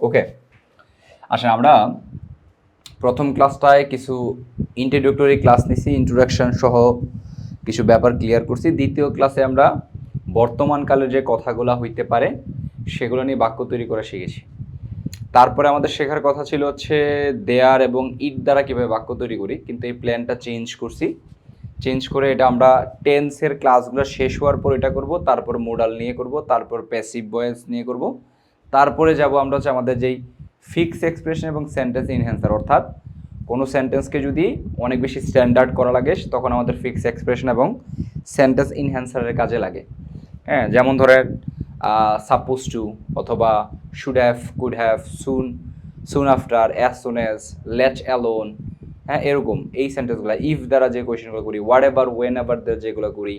ওকে আসেন, আমরা প্রথম ক্লাসটায় কিছু ইন্ট্রোডাক্টরি ক্লাস নিছি ইন্ট্রোডাকশন সহ কিছু ব্যাপার ক্লিয়ার করছি। দ্বিতীয় ক্লাসে আমরা বর্তমানকালে যে কথাগুলো হইতে পারে, সেগুলো নিয়ে বাক্য তৈরি করা শিখেছি। তারপরে আমাদের শেখার কথা ছিল হচ্ছে দেয়ার এবং ইট দ্বারা কীভাবে বাক্য তৈরি করি, কিন্তু এই প্ল্যানটা চেঞ্জ করছি। চেঞ্জ করে এটা আমরা টেন্সের ক্লাসগুলো শেষ হওয়ার পর এটা করব, তারপর মোডাল নিয়ে করব, তারপর প্যাসিভ ভয়েস নিয়ে করব। তারপরে যাব আমরা হচ্ছে আমাদের যেই ফিক্স এক্সপ্রেশন এবং সেন্টেন্স ইনহ্যান্সার অর্থাৎ কোনো সেন্টেন্সকে যদি অনেক বেশি স্ট্যান্ডার্ড করা লাগে, তখন আমাদের ফিক্স এক্সপ্রেশন এবং সেন্টেন্স ইনহ্যান্সারের কাজে লাগে। হ্যাঁ যেমন ধরেন সাপোজ টু অথবা should have could have soon soon after as soon as let alone হ্যাঁ এরকম এই সেন্টেন্সগুলো ইফ দ্বারা যে কোয়েশনগুলো করি হোয়াট এভার ওয়েন এভার দ্বারা যেগুলো করি।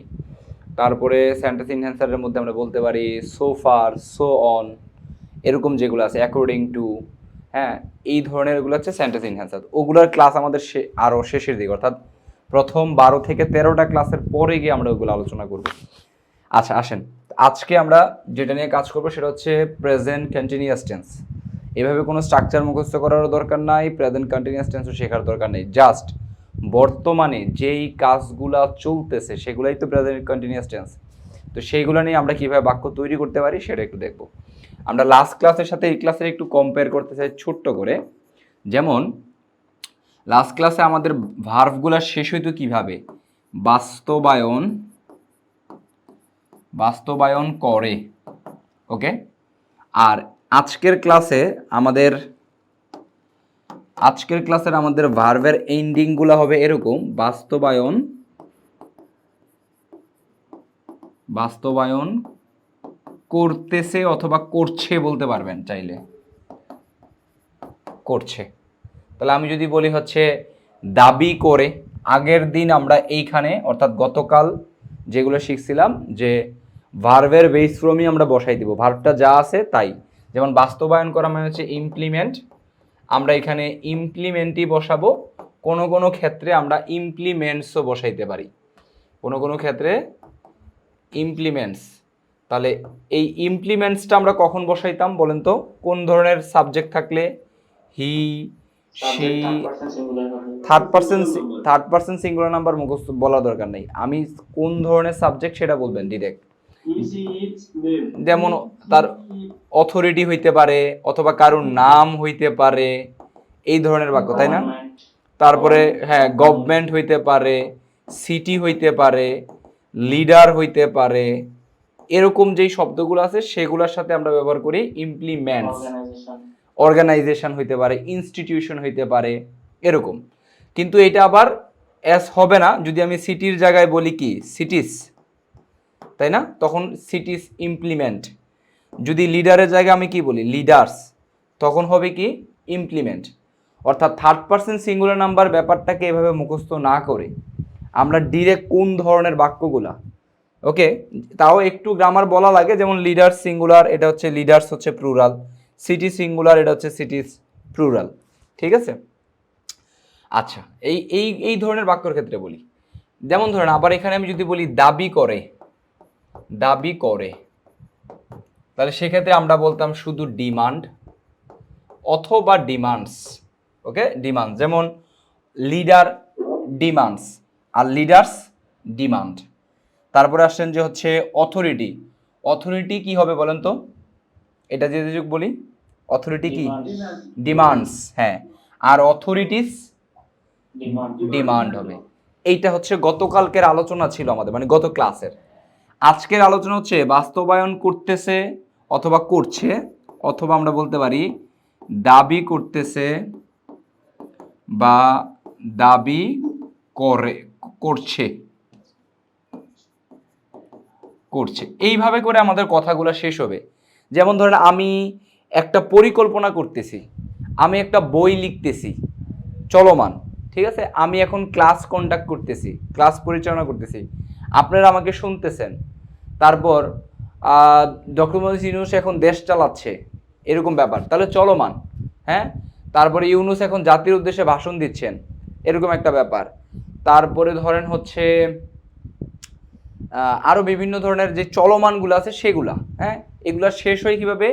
তারপরে সেন্টেন্স ইনহ্যান্সারের মধ্যে আমরা বলতে পারি সো ফার সো অন এরকম যেগুলো আছে অ্যাকর্ডিং টু হ্যাঁ এই ধরনের ধরনেরগুলো হচ্ছে সেন্টেন্স ইনহ্যান্সার ওগুলোর ক্লাস আমাদের সে আরও শেষের দিকে, অর্থাৎ প্রথম বারো থেকে তেরোটা ক্লাসের পরে গিয়ে আমরা ওগুলো আলোচনা করব। আচ্ছা আসেন। আজকে আমরা যেটা নিয়ে কাজ করব সেটা হচ্ছে প্রেজেন্ট কন্টিনিউয়াস টেন্স এভাবে কোনো স্ট্রাকচার মুখস্থ করারও দরকার নাই প্রেজেন্ট কন্টিনিউয়াস টেন্সও শেখার দরকার নেই। জাস্ট বর্তমানে যেই কাজগুলা চলতেছে, সেগুলাই তো প্রেজেন্ট কন্টিনিউয়াস টেন্স তো সেইগুলো নিয়ে আমরা কীভাবে বাক্য তৈরি করতে পারি, সেটা একটু দেখব। আমরা লাস্ট ক্লাসের সাথে এই ক্লাসের একটু কম্পেয়ার করতে চাই ছোট্ট করে। যেমন লাস্ট ক্লাসে আমাদের ভার্ভগুলো শেষ হইতো কীভাবে? বাস্তবায়ন বাস্তবায়ন করে ওকে আর আজকের ক্লাসে আমাদের, আজকের ক্লাসের আমাদের ভার্ভের এন্ডিংগুলো হবে এরকম, বাস্তবায়ন বাস্তবায়ন করতেছে অথবা করছে বলতে পারবেন চাইলে। করছে। তাহলে আমি যদি বলি হচ্ছে, দাবি করে, আগের দিন আমরা এইখানে, অর্থাৎ গতকাল যেগুলো শিখছিলাম, যে ভার্ভের বেস ফ্রমই আমরা বসাই দিব। ভার্ভটা যা আছে তাই। যেমন বাস্তবায়ন করা মানে হচ্ছে ইমপ্লিমেন্ট আমরা এখানে ইমপ্লিমেন্টই বসাবো। কোনো কোনো ক্ষেত্রে আমরা ইমপ্লিমেন্টসও বসাইতে পারি। কোনো কোনো ক্ষেত্রে ইমপ্লিমেন্টস তাহলে এই ইমপ্লিমেন্টসটা আমরা কখন বসাইতাম বলেন তো? কোন ধরনের সাবজেক্ট থাকলে he she third person third person singular number মুখস্থ বলা দরকার নেই। আমি কোন ধরনের সাবজেক্ট সেটা বলবেন ডিরেক্ট যেমন তার অথরিটি হইতে পারে অথবা কারোর নাম হইতে পারে এই ধরনের বাক্য তাই না? তারপরে হ্যাঁ গভর্নমেন্ট হইতে পারে সিটি হইতে পারে লিডার হইতে পারে এরকম যেই শব্দগুলো আছে সেগুলোর সাথে আমরা ব্যবহার করি ইমপ্লিমেন্টস অর্গানাইজেশন হইতে পারে ইনস্টিটিউশন হইতে পারে এরকম। কিন্তু এটা আবার অ্যাস হবে না যদি আমি সিটির জায়গায় বলি কি? সিটিস তাই না? তখন সিটিস ইমপ্লিমেন্ট যদি লিডারের জায়গায় আমি কি বলি? লিডার্স তখন হবে কি? ইমপ্লিমেন্ট অর্থাৎ থার্ড পার্সন সিঙ্গুলার নাম্বার ব্যাপারটাকে এভাবে মুখস্থ না করে আমরা ডিরেক্ট কোন ধরনের বাক্যগুলা ওকে, তাও একটু গ্রামার বলা লাগে, যেমন লিডার সিঙ্গুলার এটা হচ্ছে লিডার্স হচ্ছে প্লুরাল সিটি সিঙ্গুলার এটা হচ্ছে সিটিস প্লুরাল ঠিক আছে? আচ্ছা এই এই এই ধরনের বাক্যর ক্ষেত্রে বলি, যেমন ধরেন, আবার এখানে আমি যদি বলি দাবি করে দাবি করে, তাহলে সেক্ষেত্রে আমরা বলতাম শুধু ডিমান্ড অথবা ডিমান্ডস ওকে? ডিমান্ড যেমন লিডার ডিমান্ডস আর লিডার্স ডিমান্ড তারপরে আসছেন যে হচ্ছে অথরিটি অথরিটি কি হবে বলেন তো? এটা যে যুগ বলি অথরিটি কি? ডিমান্ডস হ্যাঁ। আর অথরিটিস ডিমান্ড হবে। এইটা হচ্ছে গতকালকের আলোচনা ছিল আমাদের মানে গত ক্লাসের। আজকের আলোচনা হচ্ছে বাস্তবায়ন করতেছে অথবা করছে অথবা আমরা বলতে পারি দাবি করতেছে বা দাবি করে করছে। করছে। এইভাবে করে আমাদের কথাগুলো শেষ হবে। যেমন ধরেন আমি একটা পরিকল্পনা করতেছি। আমি একটা বই লিখতেছি। চলমান, ঠিক আছে? আমি এখন ক্লাস কন্ডাক্ট করতেছি ক্লাস পরিচালনা করতেছি। আপনারা আমাকে শুনতেছেন। তারপর ডক্টর মোহাম্মদ ইউনুস এখন দেশ চালাচ্ছে। এরকম ব্যাপার। তাহলে চলমান হ্যাঁ? তারপরে ইউনুস এখন জাতির উদ্দেশ্যে ভাষণ দিচ্ছেন। এরকম একটা ব্যাপার। তারপরে ধরেন হচ্ছে আরও বিভিন্ন ধরনের যে চলমানগুলো আছে সেগুলা হ্যাঁ? এগুলা শেষ হয় কীভাবে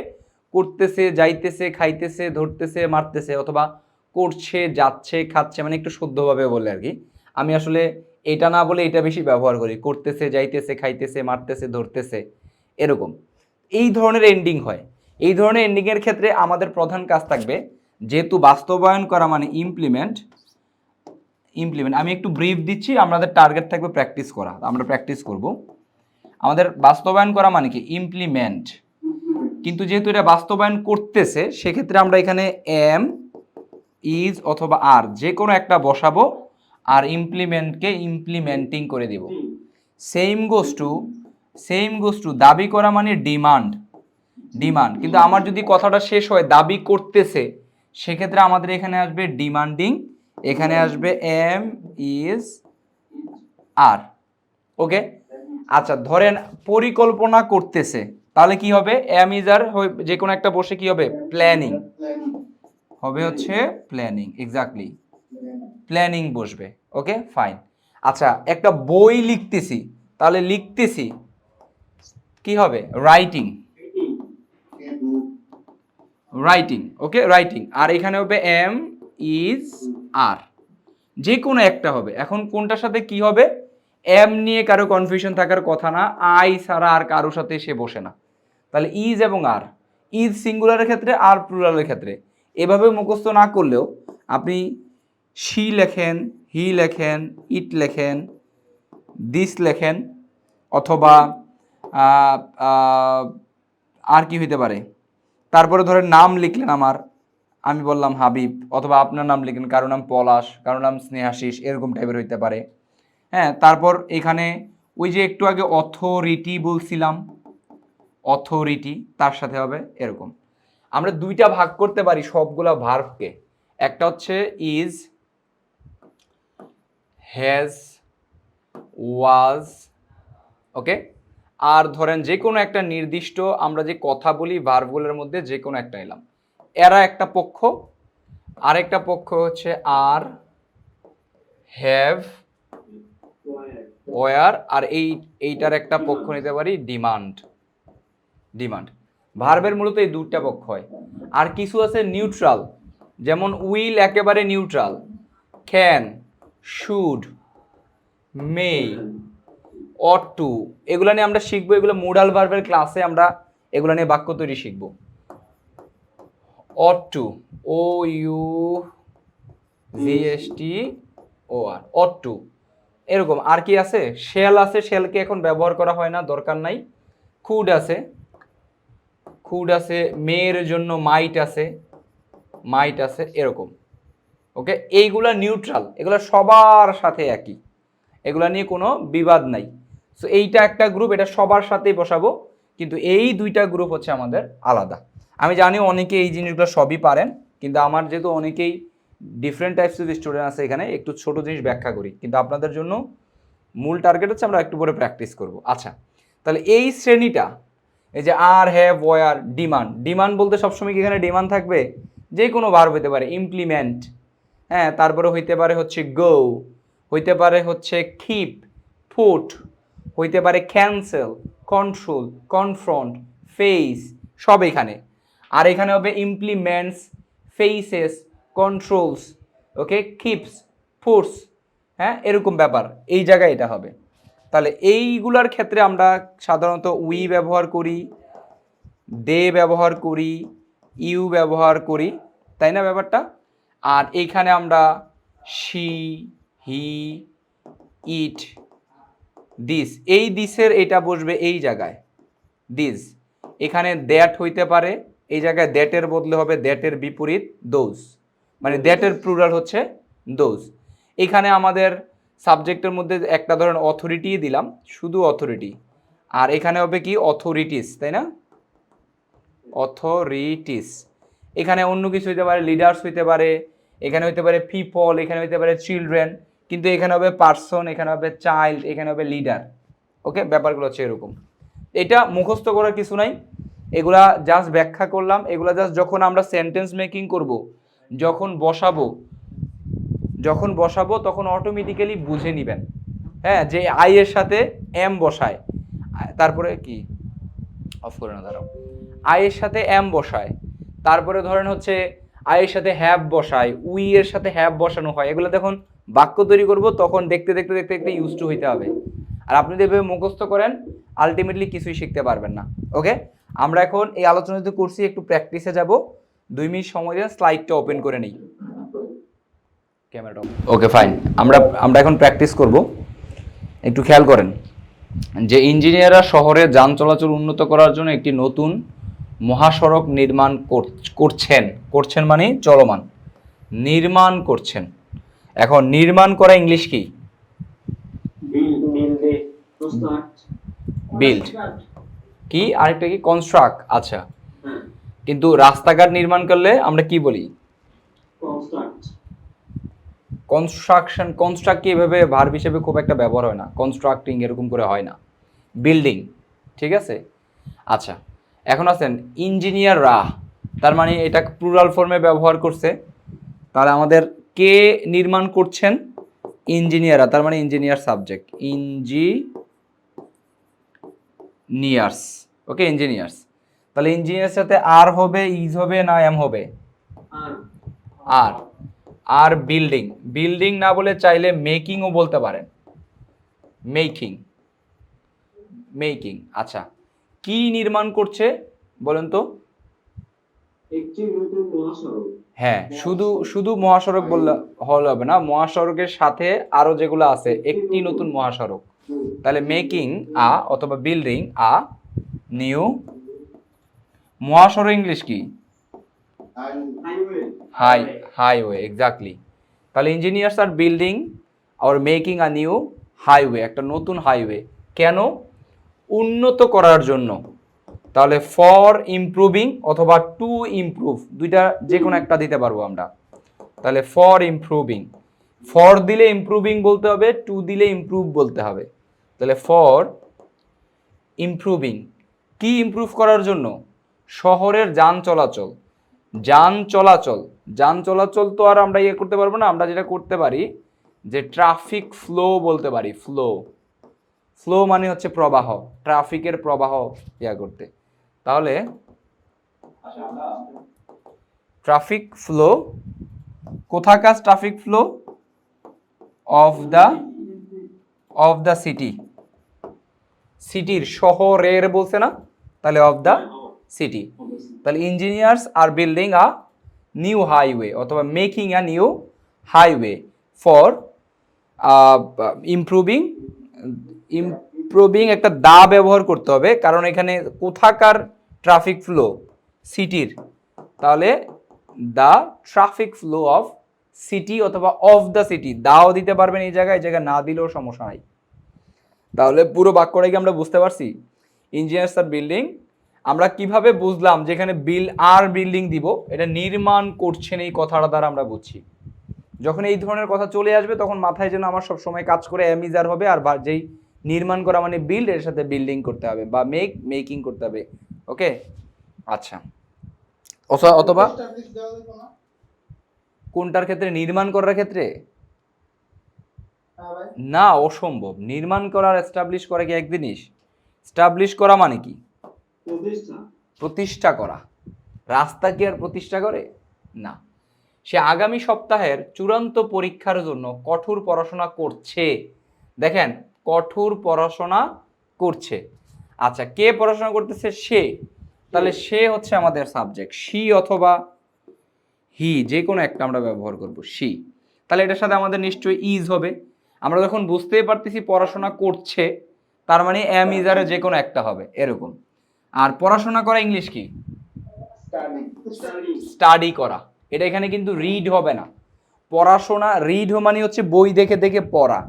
করতেছে, যাইতেছে, খাইতেছে, ধরতেছে, মারতেছে অথবা করছে, যাচ্ছে, খাচ্ছে মানে একটু শুদ্ধভাবে বলে আর কি। আমি আসলে এটা না বলে এটা বেশি ব্যবহার করি। করতেছে, যাইতেছে, খাইতেছে, মারতেছে, ধরতেছে, এরকম। এই ধরনের এন্ডিং হয়। এই ধরনের এন্ডিংয়ের ক্ষেত্রে আমাদের প্রধান কাজ থাকবে যেহেতু বাস্তবায়ন করা মানে ইমপ্লিমেন্ট ইমপ্লিমেন্ট আমি একটু ব্রিফ দিচ্ছি, আমাদের টার্গেট থাকবে প্র্যাকটিস করা, আমরা প্র্যাকটিস করব। আমাদের বাস্তবায়ন করা মানে কি? ইমপ্লিমেন্ট কিন্তু যেহেতু এটা বাস্তবায়ন করতেছে, সেক্ষেত্রে আমরা এখানে এম ইজ অথবা আর যে কোনো একটা বসাবো আর ইমপ্লিমেন্টকে ইমপ্লিমেন্টিং করে দিব। Same goes to same goes to দাবি করা মানে ডিমান্ড ডিমান্ড কিন্তু আমার যদি কথাটা শেষ হয়, দাবি করতেছে, সেক্ষেত্রে আমাদের এখানে আসবে ডিমান্ডিং এখানে আসবে এম ইজ আর ওকে আচ্ছা ধরেন পরিকল্পনা করতেছে, তাহলে কি হবে? এম ইজ আর যে কোনো একটা বসে কি হবে? প্ল্যানিং হবে হচ্ছে প্ল্যানিং এক্স্যাক্টলি প্ল্যানিং বসবে ওকে ফাইন আচ্ছা একটা বই লিখতেছি, তাহলে লিখতেছি, কি হবে? রাইটিং রাইটিং ওকে রাইটিং আর এখানে হবে এম ইজ আর। যে কোনো একটা হবে। এখন কোনটার সাথে কি হবে? এম নিয়ে কারও কনফিউশন থাকার কথা না। আই ছাড়া আর কারোর সাথে সে বসে না। তাহলে ইজ এবং আর ইজ সিঙ্গুলারের ক্ষেত্রে, আর প্লুরালের ক্ষেত্রে। এভাবে মুখস্থ না করলেও আপনি শি লেখেন হি লেখেন ইট লেখেন দিস লেখেন, অথবা আর কি হইতে পারে? তারপরে ধরেন নাম লিখলেন আমার। আমি বললাম হাবিব, অথবা আপনার নাম লিখেন, কারও নাম পলাশ, কারও নাম স্নেহাশিস এরকম টাইপের হইতে পারে। হ্যাঁ তারপর এখানে ওই যে একটু আগে অথরিটি বলছিলাম অথরিটি তার সাথে হবে এরকম। আমরা দুইটা ভাগ করতে পারি সবগুলা ভার্বকে একটা হচ্ছে ইজ হ্যাজ ওয়াজ ওকে আর ধরেন যে কোনো একটা নির্দিষ্ট আমরা যে কথা বলি ভার্বগুলোর মধ্যে যে কোনো একটা এলাম এরা একটা পক্ষ, আরেকটা পক্ষ হচ্ছে আর হ্যাভ ওয়ার আর এই, এইটার একটা পক্ষ নিতে পারি ডিমান্ড ডিমান্ড ভার্বের মূলত এই দুটা পক্ষ হয়। আর কিছু আছে নিউট্রাল যেমন উইল একেবারে neutral can should may ought to এগুলো নিয়ে আমরা শিখব, এগুলো মোডাল ভার্বের ক্লাসে আমরা এগুলো নিয়ে বাক্য তৈরি শিখব। অট টু ও ইউ ভিএসটি ও আর অট টু এরকম আর কি আছে? শেল আছে শেলকে এখন ব্যবহার করা হয় না, দরকার নাই। খুড আছে। খুড আছে, মেয়ের জন্য মাইট আছে। মাইট আছে, এরকম। ওকে? এইগুলা নিউট্রাল এগুলো সবার সাথে একই। এগুলা নিয়ে কোনো বিবাদ নাই। সো এইটা একটা গ্রুপ এটা সবার সাথেই বসাবো। কিন্তু এই দুইটা গ্রুপ হচ্ছে আমাদের আলাদা। আমি জানি অনেকে এই জিনিসগুলো সবই পারেন, কিন্তু আমার যেহেতু অনেকেই ডিফারেন্ট টাইপস অফ স্টুডেন্ট আছে এখানে, একটু ছোট জিনিস ব্যাখ্যা করি। কিন্তু আপনাদের জন্য মূল টার্গেট হচ্ছে আমরা একটু পরে প্র্যাকটিস করব। আচ্ছা তাহলে এই শ্রেণীটা, এই যে are have were demand demand বলতে সবসময় কি এখানে ডিমান্ড থাকবে? যে কোনো ভার্ব হতে পারে ইমপ্লিমেন্ট হ্যাঁ তারপরে হইতে পারে হচ্ছে গো হইতে পারে হচ্ছে কিপ ফুট হইতে পারে ক্যান্সেল কন্ট্রোল কনফ্রন্ট ফেস সব এখানে। আর এখানে হবে implements faces controls okay keeps force হ্যাঁ এরকম ব্যাপার। এই জায়গায় এটা হবে। তাহলে এইগুলার ক্ষেত্রে আমরা সাধারণত উই ব্যবহার করি দে ব্যবহার করি ইউ ব্যবহার করি, তাই না ব্যাপারটা? আর এইখানে আমরা শি হি ইট দিস এই দিসের এটা বসবে এই জায়গায়। দিস এখানে দ্যাট হইতে পারে এই জায়গায় দ্যাটের বদলে হবে দ্যাটের বিপরীত দোজ মানে দ্যাটের প্লুরাল হচ্ছে দোজ এখানে আমাদের সাবজেক্টের মধ্যে একটা ধরেন অথরিটি দিলাম, শুধু অথরিটি আর এখানে হবে কি? অথরিটিস তাই না? অথরিটিস এখানে অন্য কিছু হইতে পারে লিডার্স হইতে পারে, এখানে হইতে পারে পিপল এখানে হইতে পারে চিলড্রেন কিন্তু এখানে হবে পার্সন এখানে হবে চাইল্ড এখানে হবে লিডার ওকে ব্যাপারগুলো হচ্ছে এরকম। এটা মুখস্থ করার কিছু নাই। এগুলা জাস্ট ব্যাখ্যা করলাম, এগুলা জাস্ট যখন আমরা সেন্টেন্স মেকিং করব, যখন বসাবো যখন বসাবো তখন অটোমেটিক্যালি বুঝে নিবেন। হ্যাঁ যে আই এর সাথে এম বসায়। তারপরে কি? অফ করে না দাঁড়াও। আয়ের সাথে এম বসায়। তারপরে ধরেন হচ্ছে আয়ের সাথে হ্যাভ বসায় উই এর সাথে হ্যাভ বসানো হয়। এগুলো যখন বাক্য তৈরি করব, তখন দেখতে দেখতে দেখতে দেখতে ইউজ টু হইতে হবে। আর আপনি যেভাবে মুখস্থ করেন আলটিমেটলি কিছুই শিখতে পারবেন না। ওকে আমরা এখন এই আলোচনা যদি করছি একটু প্র্যাকটিসে যাব। দুই মিনিট সময় দিয়ে স্লাইডটা ওপেন করে নিই। ক্যামেরাটা ওকে ফাইন আমরা আমরা এখন প্র্যাকটিস করব। একটু খেয়াল করেন যে ইঞ্জিনিয়াররা শহরে যান চলাচল উন্নত করার জন্য একটি নতুন মহাসড়ক নির্মাণ কর- করছেন। করছেন মানে চলমান। নির্মাণ করছেন। এখন নির্মাণ করা ইংলিশ কি? Build, কি? আরেকটা কি? কনস্ট্রাক্ট আচ্ছা। কিন্তু রাস্তাঘাট নির্মাণ করলে আমরা কি বলি? কনস্ট্রাকশন কনস্ট্রাক্ট কি এভাবে ভার্ব হিসেবে খুব একটা ব্যবহার হয় না। কনস্ট্রাক্টিং এরকম করে হয় না। বিল্ডিং ঠিক আছে? আচ্ছা এখন আছেন ইঞ্জিনিয়ার ইঞ্জিনিয়াররা তার মানে এটা প্লুরাল ফর্মে ব্যবহার করছে। তাহলে আমাদের কে নির্মাণ করছেন? ইঞ্জিনিয়াররা তার মানে engineer subject engineers okay engineers. তাহলে ইঞ্জিনিয়ার সাথে আর হবে ইজ হবে না এম হবে? আর। আর। বিল্ডিং। বিল্ডিং না বলে চাইলে মেকিংও বলতে পারেন। মেকিং। মেকিং আচ্ছা। কি নির্মাণ করছে বলেন তো? হ্যাঁ শুধু শুধু মহাসড়ক বললে হলে হবে না মহাসড়কের সাথে আরও যেগুলো আছে একটি নতুন মহাসড়ক। তাহলে মেকিং আ অথবা বিল্ডিং আ নিউ মহাসড়ক ইংলিশ কি? হাই হাইওয়ে এক্স্যাক্টলি তাহলে engineers are building are making a new highway একটা নতুন হাইওয়ে কেন? উন্নত করার জন্য। তাহলে ফর ইমপ্রুভিং অথবা টু ইমপ্রুভ দুইটা যে কোনো একটা দিতে পারব আমরা। তাহলে ফর ইমপ্রুভিং ফর দিলে ইমপ্রুভিং বলতে হবে টু দিলে ইমপ্রুভ বলতে হবে। তাহলে ফর ইমপ্রুভিং কি ইমপ্রুভ করার জন্য? শহরের যান চলাচল। যান চলাচল। যান চলাচল তো আর আমরা ইয়ে করতে পারব না, আমরা যেটা করতে পারি যে ট্রাফিক ফ্লো বলতে পারি ফ্লো ফ্লো মানে হচ্ছে প্রবাহ ট্রাফিকের প্রবাহ ইয়া করতে। তাহলে ট্রাফিক ফ্লো কোথাকার traffic flow of the of the city সিটির শহরের বলছে না? তাহলে অফ দ্য সিটি তাহলে engineers are building a new highway অথবা making a new highway for improving improving একটা দা ব্যবহার করতে হবে। কারণ এখানে কোথাকার ট্রাফিক ফ্লো সিটির। তাহলে the traffic flow of city অথবা অফ দ্য সিটি দাও দিতে পারবেন এই জায়গায় এই জায়গায় না দিলেও সমস্যা নাই। তাহলে পুরো বাক্যটা কি আমরা বুঝতে পারছি? ইঞ্জিনিয়ার্স আর বিল্ডিং আমরা কীভাবে বুঝলাম যেখানে বিল আর বিল্ডিং দিব? এটা নির্মাণ করছেন এই কথাটা দ্বারা আমরা বুঝছি। যখন এই ধরনের কথা চলে আসবে, তখন মাথায় যেন আমার সব সময় কাজ করে অ্যামিজার হবে আর যেই নির্মাণ করা মানে বিল্ড এর সাথে বিল্ডিং করতে হবে বা মেক মেকিং করতে হবে। ওকে আচ্ছা। অথ- অথবা? কোনটার ক্ষেত্রে? নির্মাণ করার ক্ষেত্রে? না অসম্ভব। নির্মাণ করার এস্টাবলিশ করা কি এক জিনিস? এস্টাবলিশ করা মানে কি? প্রতিষ্ঠা। প্রতিষ্ঠা করা। রাস্তা কি আর প্রতিষ্ঠা করে? না। সে আগামী সপ্তাহের চূড়ান্ত পরীক্ষার জন্য কঠোর পড়াশোনা করছে। দেখেন কঠোর পড়াশোনা করছে। আচ্ছা কে পড়াশোনা করতেছে? সে। তাহলে সে হচ্ছে আমাদের সাবজেক্ট সি অথবা হি যে কোনো একটা আমরা ব্যবহার করব সি। তাহলে এটার সাথে আমাদের নিশ্চয়ই ইজ হবে। আমরা যখন বুঝতেই পারতেছি পড়াশোনা করছে তার মানে এম ইজারে যে কোনো একটা হবে এরকম। আর পড়াশোনা করা ইংলিশ কি? স্টাডি করা। এটা এখানে কিন্তু রিড হবে না। পড়াশোনা রিড মানে হচ্ছে বই দেখে দেখে পড়া।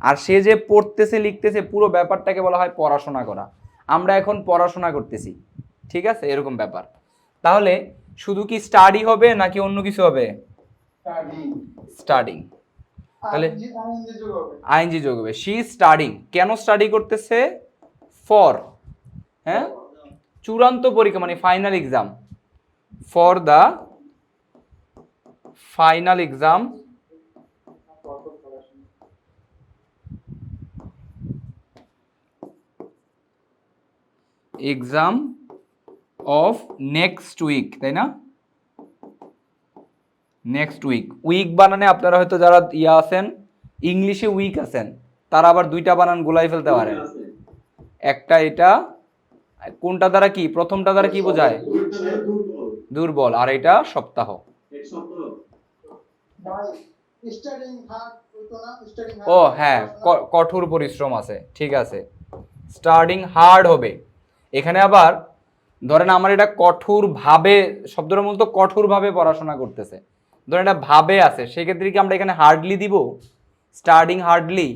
আর সে যে পড়তেছে লিখতেছে পুরো ব্যাপারটাকে বলা হয় পড়াশোনা করা। আমরা এখন পড়াশোনা করতেছি। ঠিক আছে? এরকম ব্যাপার। তাহলে শুধু কি স্টাডি হবে নাকি অন্য কিছু হবে? স্টাডিং তাহলে আইনজি যোগ হবে। শি স্টাডিং কেন স্টাডি করতেছে? ফর হ্যাঁ? চূড়ান্ত পরীক্ষা মানে final exam for the final exam exam of next week তাই না? নেক্সট উইক উইক বানানে আপনারা হয়তো যারা ইয়া আছেন ইংলিশে উইক আছেন তারা আবার দুইটা বানান গুলাই ফেলতে পারেন। একটা এটা কোনটা দ্বারা কি? প্রথমটা দ্বারা কি বোঝায়? দুর্বল। আর এটা সপ্তাহ। এক সপ্তাহ। স্টাডিং হার্ড হইতো না? স্টাডিং ও হ্যাঁ ক- কঠোর পরিশ্রম আছে ঠিক আছে। স্টার্টিং হার্ড হবে। এখানে আবার ধরেন আমার এটা কঠোর ভাবে শব্দটা মূলত কঠোর ভাবে পড়াশোনা করতেছে। ধরেন এটা ভাবে আছে, সেক্ষেত্রে কি আমরা এখানে হার্ডলি দিব? স্টার্টিং হার্ডলি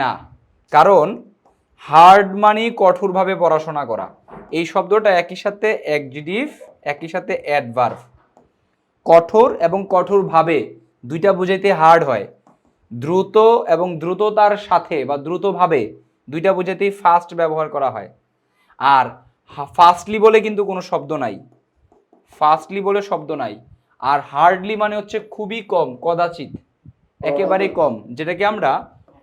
না। কারণ হার্ড মানেই কঠোরভাবে পড়াশোনা করা। এই শব্দটা একই সাথে অ্যাডজেটিভ একই সাথে অ্যাডভার্ব কঠোর এবং কঠোরভাবে দুইটা বুঝাইতে হার্ড হয়। দ্রুত এবং দ্রুততার সাথে বা দ্রুতভাবে দুইটা বুঝাইতেই ফাস্ট ব্যবহার করা হয়। আর ফাস্টলি বলে কিন্তু কোনো শব্দ নাই। ফাস্টলি বলে শব্দ নাই। আর হার্ডলি মানে হচ্ছে খুবই কম কদাচিৎ। একেবারে কম যেটাকে আমরা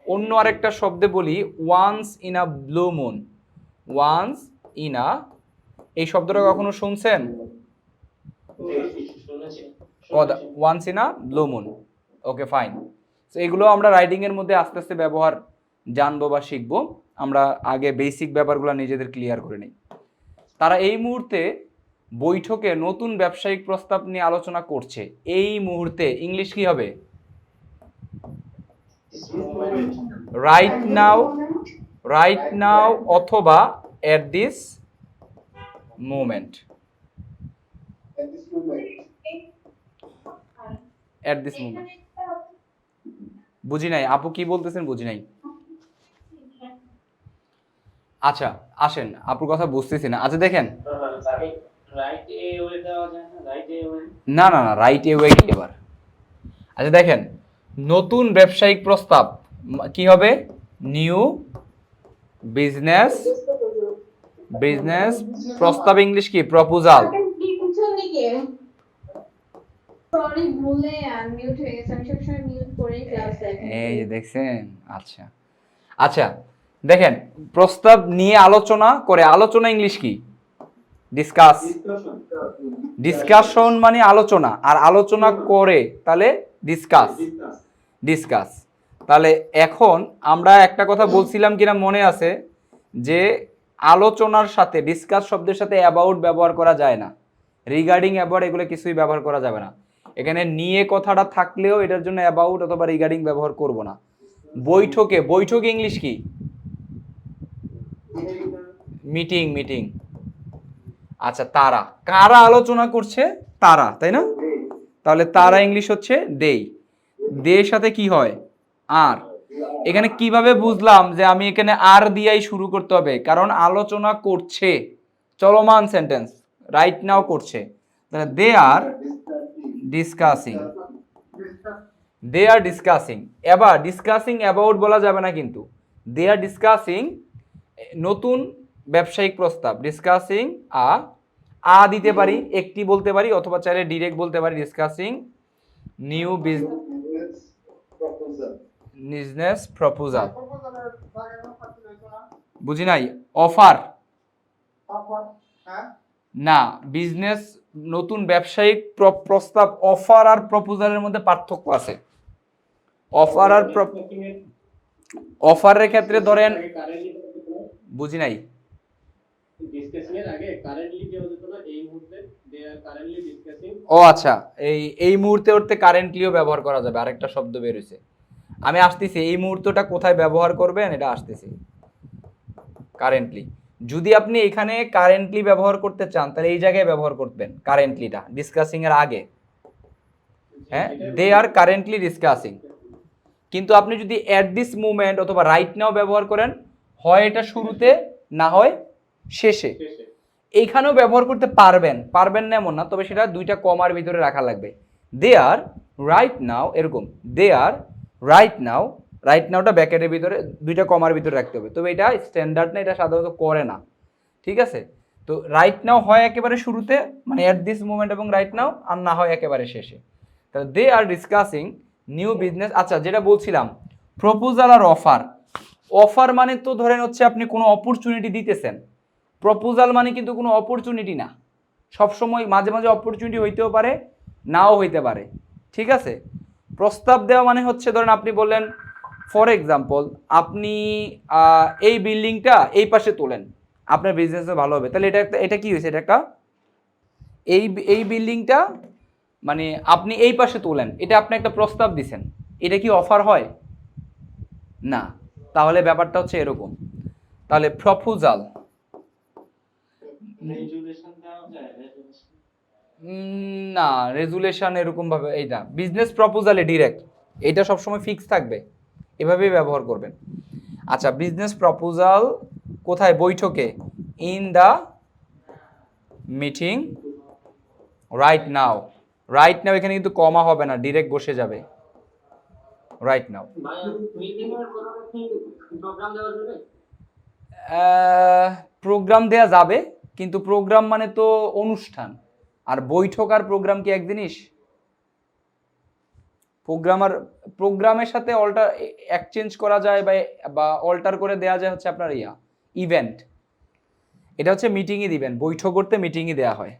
অন্য আরেকটা শব্দে বলি once in a blue moon once in a এই শব্দটা কখনো শুনছেন? Once in a blue moon okay fine তো এগুলো আমরা রাইডিংয়ের মধ্যে আস্তে আস্তে ব্যবহার জানব বা শিখব। আমরা আগে বেসিক ব্যাপারগুলো নিজেদের ক্লিয়ার করে নিই। তারা এই মুহূর্তে বৈঠকে নতুন ব্যবসায়িক প্রস্তাব নিয়ে আলোচনা করছে। এই মুহূর্তে ইংলিশ কি হবে? রাইট নাও রাইট নাও অথবা at this moment at this moment বুঝি নাই। আপু কি বলতেছেন বুঝি নাই। আচ্ছা আসেন। আপুর কথা বুঝতেছি না। আচ্ছা দেখেন। রাইট এ ওয়ে দেওয়া যায় না রাইট এ ওয়ে না না না রাইট এ ওয়ে এবার আচ্ছা দেখেন নতুন ব্যবসায়িক প্রস্তাব কি হবে? নিউ বিজনেস বিজনেস প্রস্তাব ইংলিশ কি? প্রপোজাল পিছন দিকে সরি ভুলে আনমিউট হয়ে গেছে আমি সবসময় মিউট করে ক্লাস এই দেখছেন? আচ্ছা। আচ্ছা দেখেন প্রস্তাব নিয়ে আলোচনা করে আলোচনা ইংলিশ কি? ডিসকাস ডিসকাশন মানে আলোচনা। আর আলোচনা করে তাহলে ডিসকাস ডিসকাস তাহলে এখন আমরা একটা কথা বলছিলাম কিনা মনে আছে যে আলোচনার সাথে ডিসকাস শব্দের সাথে অ্যাবাউট ব্যবহার করা যায় না। রিগার্ডিং অ্যাবাউট এগুলো কিছুই ব্যবহার করা যাবে না। এখানে নিয়ে কথাটা থাকলেও এটার জন্য অ্যাবাউট অথবা রিগার্ডিং ব্যবহার করব না। বৈঠকে বৈঠক ইংলিশ কি? মিটিং মিটিং আচ্ছা তারা। কারা আলোচনা করছে? তারা, তাই না? তাহলে তারা ইংলিশ হচ্ছে দেই দের সাথে কি হয়? আর। এখানে কীভাবে বুঝলাম যে আমি এখানে আর দিয়াই শুরু করতে হবে? কারণ আলোচনা করছে। চলমান সেন্টেন্স রাইট নাও করছে। তাহলে they are discussing they are discussing এবার ডিসকাসিং অ্যাবাউট বলা যাবে না কিন্তু। দে আর ডিসকাসিং নতুন ব্যবসায়িক প্রস্তাব ডিসকাসিং আ আ দিতে পারি, একটি বলতে পারি, অথবা চাইলে ডিরেক্ট বলতে পারি ডিসকাসিং নিউ বিজনেস প্রপোজাল বুঝি নাই? অফার না বিজনেস নতুন ব্যবসায়িক প্র- প্রস্তাব অফার আর প্রপোজালের মধ্যে পার্থক্য আছে। অফার আর অফারের ক্ষেত্রে ধরেন বুঝি নাই? ও আচ্ছা এই এই মুহূর্তে ওরতে কারেন্টলিও ব্যবহার করা যাবে, আরেকটা শব্দ বের হয়েছে আমি আসতেছি, এই মুহূর্তটা কোথায় ব্যবহার করবেন? এটা আসতেছি। কারেন্টলি যদি আপনি এখানে কারেন্টলি ব্যবহার করতে চান, তাহলে এই জায়গায় ব্যবহার করবেন কারেন্টলিটা ডিসকাসিং এর আগে। হ্যাঁ? দে আর কারেন্টলি ডিসকাসিং কিন্তু আপনি যদি অ্যাট দিস মুমেন্ট অথবা রাইট নাও ব্যবহার করেন, হয় এটা শুরুতে, না হয় শেষে। এইখানেও ব্যবহার করতে পারবেন পারবেন না এমন না তবে সেটা দুইটা কমার ভিতরে রাখা লাগবে। দে আর রাইট নাও এরকম দে আর রাইট নাও রাইট নাওটা ব্যাকেটের ভিতরে দুইটা কমার ভিতরে রাখতে হবে। তবে এটা স্ট্যান্ডার্ড না এটা সাধারণত করে না। ঠিক আছে? তো রাইট নাও হয় একেবারে শুরুতে মানে অ্যাট দিস মুমেন্ট এবং রাইট নাও আর না হয় একেবারে শেষে। তাহলে they are discussing new business আচ্ছা যেটা বলছিলাম প্রপোজাল আর অফার অফার মানে তো ধরেন হচ্ছে আপনি কোনো অপরচুনিটি দিতেছেন। প্রপোজাল মানে কিন্তু কোনো অপরচুনিটি না। সবসময় মাঝে মাঝে অপরচুনিটি হইতেও পারে, নাও হইতে পারে। ঠিক আছে? প্রস্তাব দেওয়া মানে হচ্ছে, ধরেন আপনি বললেন ফর এক্সাম্পল আপনি এই বিল্ডিংটা এই পাশে তোলেন। আপনার বিজনেসে ভালো হবে। তাহলে এটা একটা, এটা কি হয়েছে? এটা একটা, এই এই বিল্ডিংটা মানে আপনি এই পাশে তোলেন। এটা আপনি একটা প্রস্তাব দিছেন। এটা কি অফার হয়? না। তাহলে ব্যাপারটা হচ্ছে এরকম। তাহলে প্রপোজাল রেজুলেশন দেওয়া যায় রেজুলেশন না রেজুলেশন এরকম ভাবে এইটা বিজনেস প্রপোজালে ডিরেক্ট এটা সবসময় ফিক্স থাকবে এভাবেই ব্যবহার করবেন। আচ্ছা বিজনেস প্রপোজাল কোথায়? বৈঠকে in the meeting right now right now এখানে কিন্তু কমা হবে না ডিরেক্ট বসে যাবে রাইট নাও প্রোগ্রাম দেওয়া যাবে? প্রোগ্রাম দেয়া যাবে কিন্তু প্রোগ্রাম মানে তো অনুষ্ঠান। আর বৈঠক আর প্রোগ্রাম কি এক জিনিস? প্রোগ্রাম আর প্রোগ্রামের সাথে অল্টার এক্সচেঞ্জ করা যায় বা বা অল্টার করে দেওয়া যায় হচ্ছে আপনার ইয়া ইভেন্ট এটা হচ্ছে মিটিংই দিবেন, বৈঠক করতে মিটিংই দেওয়া হয়।